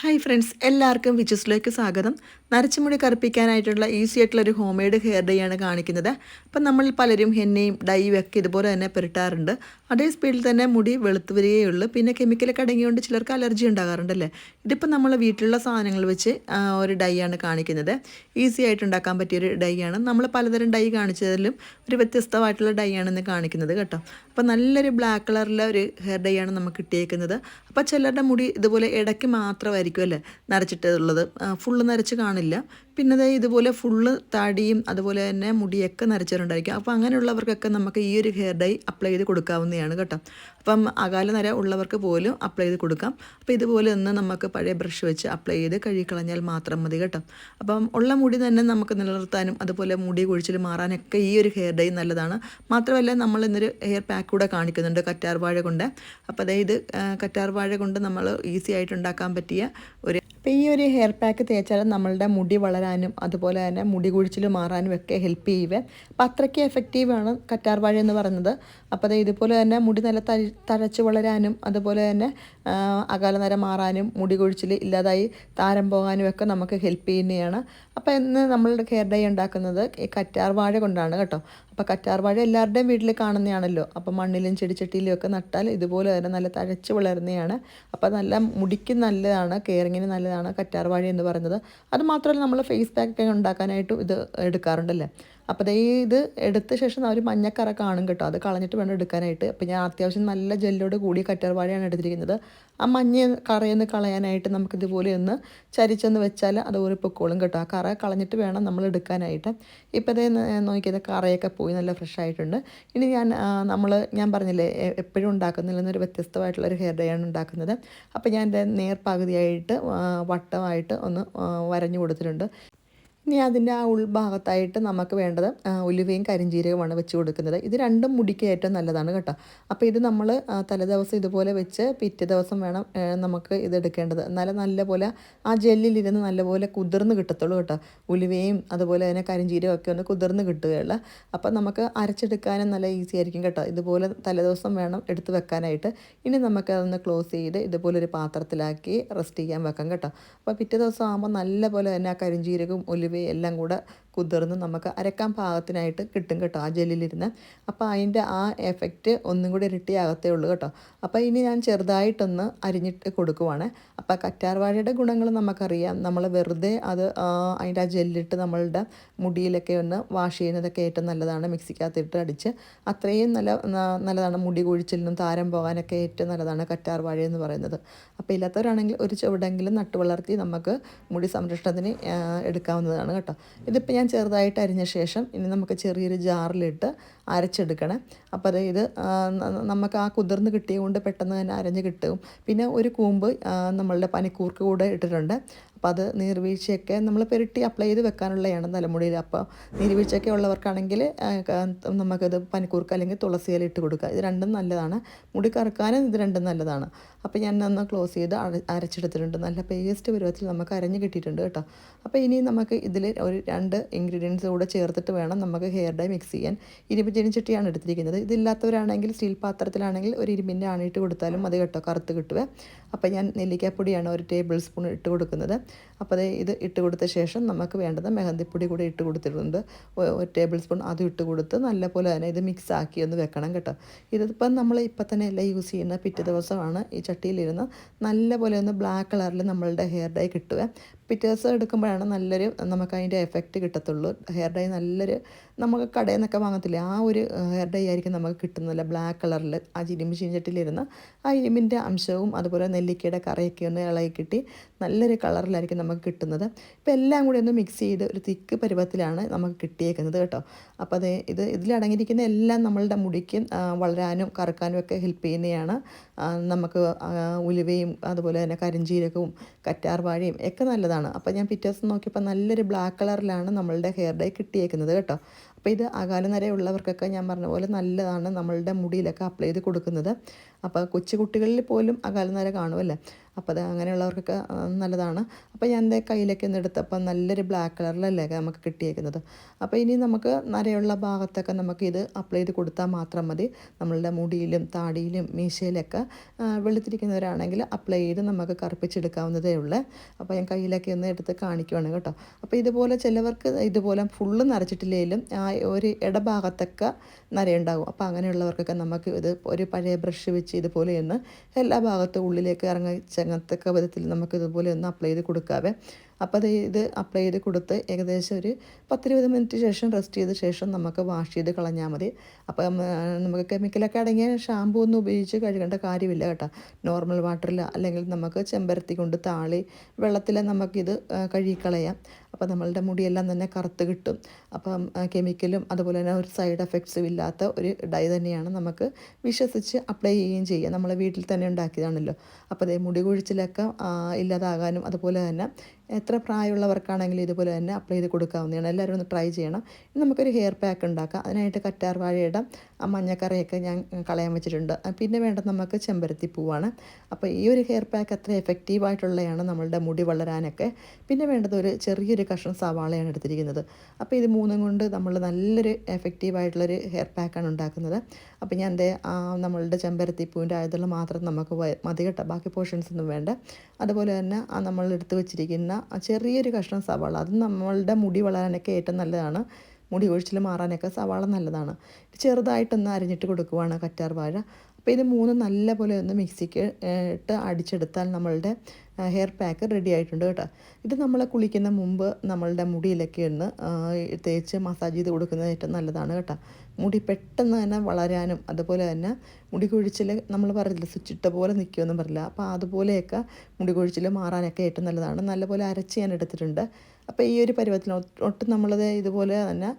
Hi friends എല്ലാവർക്കും വിച്ചസിലേക്ക് സ്വാഗതം. നരച്ചുമുടി കറുപ്പിക്കാനായിട്ടുള്ള easy ആയിട്ടുള്ള ഒരു ഹോം മെയ്ഡ് ഹെയർ ഡൈ ആണ് കാണിക്കുന്നത്. അപ്പം നമ്മൾ പലരും ഹെന്നയും ഡൈയും ഒക്കെ ഇതുപോലെ തന്നെ പുരട്ടാറുണ്ട്. അതേ സ്പീഡിൽ തന്നെ മുടി വെളുത്തു വരികയുള്ളൂ പിന്നെ കെമിക്കലൊക്കെ അടങ്ങിയുകൊണ്ട് ചിലർക്ക് അലർജി ഉണ്ടാകാറുണ്ടല്ലേ ഇതിപ്പോൾ നമ്മൾ വീട്ടിലുള്ള സാധനങ്ങൾ വെച്ച് ഒരു ഡൈ ആണ് കാണിക്കുന്നത്. ഈസി ആയിട്ട് ഉണ്ടാക്കാൻ പറ്റിയൊരു ഡൈ ആണ്. നമ്മൾ പലതരം ഡൈ കാണിച്ചതിലും ഒരു വ്യത്യസ്തമായിട്ടുള്ള ഡൈ ആണെന്ന് കാണിക്കുന്നത് കേട്ടോ. അപ്പോൾ നല്ലൊരു ബ്ലാക്ക് കളറിലെ ഒരു ഹെയർ ഡൈ ആണ് നമുക്ക് കിട്ടിയേക്കുന്നത്. അപ്പോൾ ചിലരുടെ മുടി ഇതുപോലെ ഇടയ്ക്ക് മാത്രമായിരിക്കും അല്ലേ? നരച്ചിട്ടുള്ളത്. ഫുള്ള് നരച്ച് കാണില്ല. പിന്നെ ദേ ഇതുപോലെ ഫുള്ള് താടിയും അതുപോലെ തന്നെ മുടിയൊക്കെ നരച്ചിട്ടുണ്ടായിരിക്കും അപ്പോൾ അങ്ങനെയുള്ളവർക്കൊക്കെ നമുക്ക് ഈ ഒരു ഹെയർ ഡൈ അപ്ലൈ ചെയ്ത് കൊടുക്കാവുന്നതാണ് കേട്ടോ. അപ്പം അകാല നര ഉള്ളവർക്ക് പോലും അപ്ലൈ ചെയ്ത് കൊടുക്കാം. അപ്പോൾ ഇതുപോലെ ഒന്ന് നമുക്ക് പഴയ ബ്രഷ് വെച്ച് അപ്ലൈ ചെയ്ത് കഴുകിക്കളഞ്ഞാൽ മാത്രം മതി കേട്ടോ. അപ്പം ഉള്ള മുടി തന്നെ നമുക്ക് നിലനിർത്താനും അതുപോലെ മുടി കൊഴിച്ചിൽ മാറാനൊക്കെ ഈ ഒരു ഹെയർ ഡൈ നല്ലതാണ്. മാത്രമല്ല നമ്മൾ ഇന്നൊരു ഹെയർ പാക്ക് കൂടെ കാണിക്കുന്നുണ്ട് കറ്റാർ വാഴ കൊണ്ട് അപ്പോൾ അതായത് കറ്റാർ വാഴ കൊണ്ട് നമ്മൾ ഈസി ആയിട്ട് ഉണ്ടാക്കാൻ പറ്റിയ ഒരു അപ്പോൾ ഈ ഒരു ഹെയർ പാക്ക് തേച്ചാൽ നമ്മളുടെ മുടി വളരാനും അതുപോലെ തന്നെ മുടി കുഴിച്ചിൽ മാറാനും ഒക്കെ ഹെൽപ്പ് ചെയ്യുവേ. അപ്പോൾ അത്രയ്ക്ക് എഫക്റ്റീവാണ് കറ്റാർ വാഴ എന്ന് പറയുന്നത്. അപ്പോൾ ഇതുപോലെ തന്നെ മുടി നല്ല തഴ തഴച്ച് വളരാനും അതുപോലെ തന്നെ ആ, അകാല നര മാറാനും മുടി കൊഴിച്ചിൽ ഇല്ലാതായി താരം പോകാനും ഒക്കെ നമുക്ക് ഹെൽപ്പ് ചെയ്യുന്നതാണ്. അപ്പോൾ ഇന്ന് നമ്മളുടെ ഹെയർ ഡൈ ഉണ്ടാക്കുന്നത് ഈ കറ്റാർ വാഴ കൊണ്ടാണ് കേട്ടോ. അപ്പോൾ കറ്റാർ വാഴ എല്ലാവരുടെയും വീട്ടിൽ കാണുന്നതാണല്ലോ. അപ്പോൾ മണ്ണിലും ചെടിച്ചട്ടിയിലും ഒക്കെ നട്ടാൽ ഇതുപോലെ തന്നെ നല്ല തഴച്ച് വളരുന്നതാണ്. അപ്പോൾ നല്ല മുടിക്ക് നല്ലതാണ് കെയറിങ്ങിന് നല്ലതാണ് കറ്റാർവാഴി എന്ന് പറയുന്നത്. അതുമാത്രമല്ല നമ്മൾ ഫേസ് പാക്ക് ഒക്കെ ഉണ്ടാക്കാനായിട്ടും ഇത് എടുക്കാറുണ്ടല്ലേ? അപ്പോൾ ദേ ഇത് എടുത്ത ശേഷം ഒരു മഞ്ഞക്കറ കാണും കേട്ടോ. അത് കളഞ്ഞിട്ട് വേണം എടുക്കാനായിട്ട്. അപ്പോൾ ഞാൻ അത്യാവശ്യം നല്ല ജെല്ലോട് കൂടിയ കറ്റർവാഴയാണ് എടുത്തിരിക്കുന്നത്. ആ മഞ്ഞ കറയൊന്ന് കളയാനായിട്ട് നമുക്ക് ഇതുപോലെ ഒന്ന് ചരിച്ചൊന്ന് വെച്ചാൽ അത് പൊക്കോളും കേട്ടോ. ആ കറ കളഞ്ഞിട്ട് വേണം നമ്മൾ എടുക്കാനായിട്ട്. ഇപ്പോൾ ഇതേ നോക്കിയത് കറയൊക്കെ പോയി നല്ല ഫ്രഷ് ആയിട്ടുണ്ട്. ഇനി ഞാൻ നമ്മൾ ഞാൻ പറഞ്ഞില്ലേ എപ്പോഴും ഉണ്ടാക്കുന്നില്ല എന്നൊരു വ്യത്യസ്തമായിട്ടുള്ള ഒരു ഹെയർ ഡേ ആണ് ഉണ്ടാക്കുന്നത്. അപ്പോൾ ഞാൻ എന്റെ നേർപകുതിയായിട്ട് ആ, വട്ടമായിട്ട് ഒന്ന് വരഞ്ഞു കൊടുത്തിട്ടുണ്ട്. ഇനി അതിന്റെ ആ ഉൾഭാഗത്തായിട്ട് നമുക്ക് വേണ്ടത് ഉലുവയും കരിഞ്ചീരകമാണ് വെച്ച് കൊടുക്കുന്നത്. ഇത് രണ്ടും മുടിക്ക് ഏറ്റവും നല്ലതാണ് കേട്ടോ. അപ്പോൾ ഇത് നമ്മൾ തല തലേദിവസം ഇതുപോലെ വെച്ച് പിറ്റേ ദിവസം വേണം നമുക്ക് ഇത് എടുക്കേണ്ടത്. എന്നാലും നല്ലപോലെ ആ ജെല്ലിലിരുന്ന് നല്ലപോലെ കുതിർന്ന് കിട്ടത്തുള്ളൂ കേട്ടോ. ഉലുവയും അതുപോലെ തന്നെ കരിഞ്ചീരകം ഒക്കെ ഒന്ന് കുതിർന്ന് കിട്ടുകയുള്ളു. അപ്പോൾ നമുക്ക് അരച്ചെടുക്കാനും നല്ല ഈസി ആയിരിക്കും കേട്ടോ. ഇതുപോലെ തലേദിവസം വേണം എടുത്ത് വെക്കാനായിട്ട്. ഇനി നമുക്ക് അതൊന്ന് ക്ലോസ് ചെയ്ത് ഇതുപോലെ ഒരു പാത്രത്തിലാക്കി റെസ്റ്റ് ചെയ്യാൻ വെക്കാം കേട്ടോ. അപ്പോൾ പിറ്റേ ദിവസം ആകുമ്പോൾ നല്ലപോലെ തന്നെ ആ കരിഞ്ചീരകം ഉലുവയും എല്ലാം കൂടെ കുതിർന്ന് നമുക്ക് അരക്കാൻ പാകത്തിനായിട്ട് കിട്ടും കേട്ടോ ആ ജെല്ലിലിരുന്ന്. അപ്പോൾ അതിന്റെ ആ എഫക്റ്റ് ഒന്നും കൂടി ഇരട്ടിയാകത്തേ ഉള്ളൂ കേട്ടോ. അപ്പോൾ ഇനി ഞാൻ ചെറുതായിട്ടൊന്ന് അരിഞ്ഞിട്ട് കൊടുക്കുവാണ്. അപ്പോൾ കറ്റാർവാഴയുടെ ഗുണങ്ങൾ നമുക്കറിയാം. നമ്മൾ വെറുതെ അത് അതിന്റെ ആ ജെല്ലിട്ട് നമ്മളുടെ മുടിയിലൊക്കെ ഒന്ന് വാഷ് ചെയ്യുന്നതൊക്കെ ഏറ്റവും നല്ലതാണ്. മിക്സിക്കകത്തിട്ട് അടിച്ച് അത്രയും നല്ല നല്ലതാണ്. മുടി കൊഴിച്ചിലിനും താരം പോകാനൊക്കെ ഏറ്റവും നല്ലതാണ് കറ്റാർവാഴ എന്ന് പറയുന്നത്. അപ്പോൾ ഇല്ലാത്തവരാണെങ്കിൽ ഒരു ചുവടെങ്കിലും നട്ടു വളർത്തി നമുക്ക് മുടി സംരക്ഷണത്തിന് എടുക്കാവുന്നതാണ് കേട്ടോ. ഇതിപ്പോൾ ഞാൻ ചെറുതായിട്ട് അരിഞ്ഞ ശേഷം ഇനി നമുക്ക് ചെറിയൊരു ജാറിലിട്ട് അരച്ചെടുക്കണം. അപ്പോൾ അത് ഇത് നമുക്ക് ആ കുതിർന്ന് കിട്ടിയ കൊണ്ട് പെട്ടെന്ന് തന്നെ അരഞ്ഞ് കിട്ടും. പിന്നെ ഒരു കൂമ്പ് നമ്മളുടെ പനിക്കൂർക്ക് കൂടെ ഇട്ടിട്ടുണ്ട്. അപ്പോൾ അത് നീർവീഴ്ചയൊക്കെ നമ്മൾ പെരട്ടി അപ്ലൈ ചെയ്ത് വെക്കാനുള്ളതാണ് തലമുടിയിൽ അപ്പോൾ നീർവീഴ്ചയൊക്കെ ഉള്ളവർക്കാണെങ്കിൽ നമുക്കത് പനിക്കൂർക്ക അല്ലെങ്കിൽ തുളസി ഇല ഇട്ട് കൊടുക്കുക ഇത് രണ്ടും നല്ലതാണ്. മുടി കറുക്കാനും ഇത് രണ്ടും നല്ലതാണ്. അപ്പോൾ ഞാൻ ഒന്ന് ക്ലോസ് ചെയ്ത് അരച്ചെടുത്തിട്ടുണ്ട്. നല്ല പേസ്റ്റ് പരുവത്തിൽ നമുക്ക് അരഞ്ഞ് കിട്ടിയിട്ടുണ്ട് കേട്ടോ. അപ്പോൾ ഇനി നമുക്ക് ഇതിൽ ഒരു രണ്ട് ഇൻഗ്രീഡിയൻസ് കൂടെ ചേർത്തിട്ട് വേണം നമുക്ക് ഹെയർ ഡൈ മിക്സ് ചെയ്യാൻ. ഇരുമ്പ് ചെടിച്ചട്ടിയാണ് എടുത്തിരിക്കുന്നത്. ഇതില്ലാത്തവരാണെങ്കിൽ സ്റ്റീൽ പാത്രത്തിലാണെങ്കിൽ ഒരു ഇരുമ്പിന്റെ ആണിട്ട് കൊടുത്താലും അത് കേട്ടോ കറുത്ത് കിട്ടുക അപ്പോൾ ഞാൻ നെല്ലിക്കാപ്പൊടിയാണ് ഒരു ടേബിൾ സ്പൂൺ ഇട്ട് കൊടുക്കുന്നത്. അപ്പോൾ അത് ഇത് ഇട്ട് കൊടുത്ത ശേഷം നമുക്ക് വേണ്ടത് മെഹന്തിപ്പൊടി കൂടെ ഇട്ട് കൊടുത്തിട്ടുണ്ട്. ഒരു ടേബിൾ സ്പൂൺ അതും ഇട്ട് കൊടുത്ത് നല്ലപോലെ തന്നെ ഇത് മിക്സ് ആക്കി ഒന്ന് വെക്കണം കേട്ടോ. ഇതിപ്പം നമ്മൾ ഇപ്പം തന്നെ എല്ലാം യൂസ് ചെയ്യുന്ന പിറ്റേ ദിവസമാണ് ഈ ചട്ടിയിലിരുന്ന് നല്ലപോലെ ഒന്ന് ബ്ലാക്ക് കളറിൽ നമ്മളുടെ ഹെയർ ഡൈ കിട്ടുക. പിറ്റേ എടുക്കുമ്പോഴാണ് നല്ലൊരു നമുക്ക് അതിന്റെ എഫക്റ്റ് കിട്ടത്തുള്ളൂ. ഹെയർ ഡൈ നല്ലൊരു നമുക്ക് കടയിൽ നിന്നൊക്കെ വാങ്ങത്തില്ലേ ആ ഒരു ഹെയർ ഡൈ ആയിരിക്കും നമുക്ക് കിട്ടുന്നില്ല ബ്ലാക്ക് കളറിൽ ആ ഇരുമ്പ് ചീഞ്ചട്ടിലിരുന്ന ആ ഇരുമ്പിന്റെ അംശവും അതുപോലെ നെല്ലിക്കയുടെ കറയൊക്കെ ഒന്ന് ഇളകി കിട്ടി നല്ലൊരു കളറിലായിരിക്കും നമുക്ക് കിട്ടുന്നത്. ഇപ്പോൾ എല്ലാം കൂടി ഒന്ന് മിക്സ് ചെയ്ത് ഒരു തിക്ക് പരുവത്തിലാണ് നമുക്ക് കിട്ടിയേക്കുന്നത് കേട്ടോ. അപ്പോൾ അത് ഇത് ഇതിലടങ്ങിയിരിക്കുന്ന എല്ലാം നമ്മളുടെ മുടിക്കും വളരാനും കറുക്കാനും ഒക്കെ ഹെൽപ്പ് ചെയ്യുന്നതാണ്. നമുക്ക് ഉലുവയും അതുപോലെ തന്നെ കരിഞ്ചീരകവും കറ്റാർവാഴയും ഒക്കെ നല്ലതാണ്. അപ്പോൾ ഞാൻ പിറ്റേ ദിവസം നോക്കിയപ്പോൾ നല്ലൊരു ബ്ലാക്ക് കളറിലാണ് നമ്മളുടെ ഹെയർ ഡൈ കിട്ടിയേക്കുന്നത് കേട്ടോ. അപ്പോൾ ഇത് അകാലനരയുള്ളവർക്കൊക്കെ ഞാൻ പറഞ്ഞ പോലെ നല്ലതാണ് നമ്മളുടെ മുടിയിലൊക്കെ അപ്ലൈ ചെയ്ത് കൊടുക്കുന്നത്. അപ്പോൾ കൊച്ചു കുട്ടികളിൽ പോലും അകാലനര കാണുമല്ലേ അപ്പോൾ അത് അങ്ങനെയുള്ളവർക്കൊക്കെ നല്ലതാണ്. അപ്പോൾ ഞാൻ എന്റെ കയ്യിലേക്ക് ഒന്ന് എടുത്തപ്പോൾ നല്ലൊരു ബ്ലാക്ക് കളറിലല്ലേ നമുക്ക് കിട്ടിയേക്കുന്നത്. അപ്പോൾ ഇനി നമുക്ക് നരയുള്ള ഭാഗത്തൊക്കെ നമുക്ക് ഇത് അപ്ലൈ ചെയ്ത് കൊടുത്താൽ മാത്രം മതി. നമ്മളുടെ മുടിയിലും താടിയിലും മീശയിലൊക്കെ വെളുത്തിരിക്കുന്നവരാണെങ്കിൽ അപ്ലൈ ചെയ്ത് നമുക്ക് കറുപ്പിച്ചെടുക്കാവുന്നതേ ഉള്ളൂ. അപ്പോൾ ഞാൻ കയ്യിലൊക്കെ ഒന്ന് എടുത്ത് കാണിക്കുവാണ് കേട്ടോ. അപ്പോൾ ഇതുപോലെ ചിലവർക്ക് ഇതുപോലെ ഫുള്ള് നരച്ചിട്ടില്ലെങ്കിലും ആ ഒരു ഇടഭാഗത്തൊക്കെ നരയുണ്ടാകും അപ്പോൾ അങ്ങനെയുള്ളവർക്കൊക്കെ നമുക്ക് ഇത് ഒരു പഴയ ബ്രഷ് വെച്ച് ഇതുപോലെ ഒന്ന് എല്ലാ ഭാഗത്തും ഉള്ളിലേക്ക് ചെങ്ങത്തക്ക വിധത്തിൽ നമുക്ക് ഇതുപോലെ ഒന്ന് അപ്ലൈ ചെയ്ത് കൊടുക്കാവേ. അപ്പോൾ അത് ഇത് അപ്ലൈ ചെയ്ത് കൊടുത്ത് ഏകദേശം ഒരു പത്തിരുപത് മിനിറ്റ് ശേഷം റെസ്റ്റ് ചെയ്ത ശേഷം നമുക്ക് വാഷ് ചെയ്ത് കളഞ്ഞാൽ മതി. അപ്പം നമുക്ക് കെമിക്കലൊക്കെ അടങ്ങിയ ഷാമ്പൂ ഒന്നും ഉപയോഗിച്ച് കഴുകേണ്ട കാര്യമില്ല കേട്ടോ. നോർമൽ വാട്ടറിൽ അല്ലെങ്കിൽ നമുക്ക് ചെമ്പരത്തി കൊണ്ട് താളി വെള്ളത്തിൽ നമുക്കിത് കഴുകിക്കളയാം. അപ്പോൾ നമ്മളുടെ മുടിയെല്ലാം തന്നെ കറുത്ത് കിട്ടും. അപ്പം കെമിക്കലും അതുപോലെ തന്നെ ഒരു സൈഡ് എഫക്ട്സും ഇല്ലാത്ത ഒരു ഡൈ തന്നെയാണ് നമുക്ക് വിശ്വസിച്ച് അപ്ലൈ ചെയ്യുകയും ചെയ്യാം നമ്മൾ വീട്ടിൽ തന്നെ ഉണ്ടാക്കിയതാണല്ലോ. അപ്പോൾ അതേ മുടി കൊഴിച്ചിലൊക്കെ ഇല്ലാതാകാനും അതുപോലെ തന്നെ എത്ര പ്രായമുള്ളവർക്കാണെങ്കിലും ഇതുപോലെ തന്നെ അപ്ലൈ ചെയ്ത് കൊടുക്കാവുന്നതാണ്. എല്ലാവരും ഒന്ന് ട്രൈ ചെയ്യണം. നമുക്കൊരു ഹെയർ പാക്ക് ഉണ്ടാക്കാം. അതിനായിട്ട് കറ്റാർ വാഴയുടെ ആ മഞ്ഞക്കറിയൊക്കെ ഞാൻ കളയാൻ വെച്ചിട്ടുണ്ട്. പിന്നെ വേണ്ടത് നമുക്ക് ചെമ്പരത്തി പൂവാണ്. അപ്പോൾ ഈ ഒരു ഹെയർ പാക്ക് അത്ര എഫക്റ്റീവായിട്ടുള്ളതാണ് നമ്മളുടെ മുടി വളരാനൊക്കെ. പിന്നെ വേണ്ടത് ഒരു ചെറിയൊരു കഷ്ണം സവാളയാണ് എടുത്തിരിക്കുന്നത്. അപ്പോൾ ഇത് മൂന്നും കൊണ്ട് നമ്മൾ നല്ലൊരു എഫക്റ്റീവ് ആയിട്ടുള്ളൊരു ഹെയർ പാക്കാണ് ഉണ്ടാക്കുന്നത്. അപ്പോൾ ഞാൻ എന്റെ നമ്മളുടെ ചെമ്പരത്തി പൂവിന്റെ ആയതുള്ള മാത്രം നമുക്ക് മതി കേട്ടോ. ബാക്കി പോർഷൻസ് ഒന്നും വേണ്ട. അതുപോലെ തന്നെ ആ നമ്മൾ എടുത്ത് വെച്ചിരിക്കുന്ന ചെറിയൊരു കഷ്ണം സവാള. അത് നമ്മളുടെ മുടി വളരാനൊക്കെ ഏറ്റവും നല്ലതാണ്. മുടി ഒഴിച്ചിൽ മാറാനൊക്കെ സവാള നല്ലതാണ്. ചെറുതായിട്ടൊന്ന് അരിഞ്ഞിട്ട് കൊടുക്കുവാണ് കറ്റാർ വാഴ. അപ്പോൾ ഇത് മൂന്ന് നല്ല പോലെ ഒന്ന് മിക്സിക്ക് ഇട്ട് അടിച്ചെടുത്താൽ നമ്മളുടെ ഹെയർ പാക്ക് റെഡി ആയിട്ടുണ്ട് കേട്ടോ. ഇത് നമ്മൾ കുളിക്കുന്ന മുമ്പ് നമ്മളുടെ മുടിയിലൊക്കെ ഒന്ന് തേച്ച് മസാജ് ചെയ്ത് കൊടുക്കുന്നത് ഏറ്റവും നല്ലതാണ് കേട്ടോ. മുടി പെട്ടെന്ന് തന്നെ വളരാനും അതുപോലെ തന്നെ മുടി കൊഴിച്ചിൽ നമ്മൾ പറയില്ല സ്വിച്ചിട്ട പോലെ നിൽക്കുമെന്നും പറയില്ല അപ്പോൾ അതുപോലെയൊക്കെ മുടി കൊഴിച്ചിൽ മാറാനൊക്കെ ഏറ്റവും നല്ലതാണ്. നല്ലപോലെ അരച്ച് ഞാൻ എടുത്തിട്ടുണ്ട്. അപ്പോൾ ഈ ഒരു പരുവത്തിന് ഒട്ട് നമ്മളത് ഇതുപോലെ തന്നെ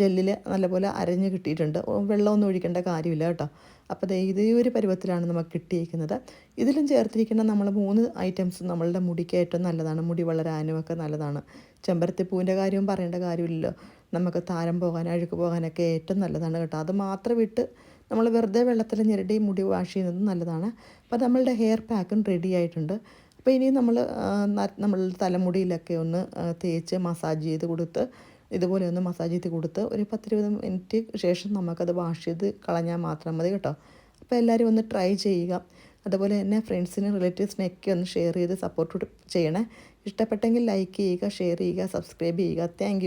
ജെല്ലിൽ നല്ലപോലെ അരഞ്ഞ് കിട്ടിയിട്ടുണ്ട്. വെള്ളമൊന്നും ഒഴിക്കേണ്ട കാര്യമില്ല കേട്ടോ. അപ്പോൾ ദേ ഇതേ ഒരു പരുവത്തിലാണ് നമുക്ക് കിട്ടിയിരിക്കുന്നത്. ഇതിലും ചേർത്തിരിക്കുന്ന നമ്മൾ മൂന്ന് ഐറ്റംസ് നമ്മളുടെ മുടിക്ക് ഏറ്റവും നല്ലതാണ്. മുടി വളരാനും ഒക്കെ നല്ലതാണ്. ചെമ്പരത്തിപ്പൂവിന്റെ കാര്യവും പറയേണ്ട കാര്യമില്ലല്ലോ. നമുക്ക് താരം പോകാൻ അഴുക്ക് പോകാനൊക്കെ ഏറ്റവും നല്ലതാണ് കേട്ടോ. അത് മാത്രം ഇട്ട് നമ്മൾ വെറുതെ വെള്ളത്തിൽ ഞെരടി മുടി വാഷ് ചെയ്യുന്നത് നല്ലതാണ്. അപ്പോൾ നമ്മളുടെ ഹെയർ പാക്കും റെഡി ആയിട്ടുണ്ട്. അപ്പോൾ ഇനി നമ്മൾ നമ്മളുടെ തലമുടിയിലൊക്കെ ഒന്ന് തേച്ച് മസാജ് ചെയ്ത് കൊടുത്ത് ഇതുപോലെ ഒന്ന് മസാജ് ചെയ്ത് കൊടുത്ത് ഒരു പത്തിരുപത് മിനിറ്റ് ശേഷം നമുക്കത് വാഷ് ചെയ്ത് കളഞ്ഞാൽ മാത്രം മതി കേട്ടോ. അപ്പോൾ എല്ലാവരും ഒന്ന് ട്രൈ ചെയ്യുക. അതുപോലെ തന്നെ ഫ്രണ്ട്സിനും റിലേറ്റീവ്സിനൊക്കെ ഒന്ന് ഷെയർ ചെയ്ത് സപ്പോർട്ട് ചെയ്യണേ. ഇഷ്ടപ്പെട്ടെങ്കിൽ ലൈക്ക് ചെയ്യുക ഷെയർ ചെയ്യുക സബ്സ്ക്രൈബ് ചെയ്യുക. താങ്ക്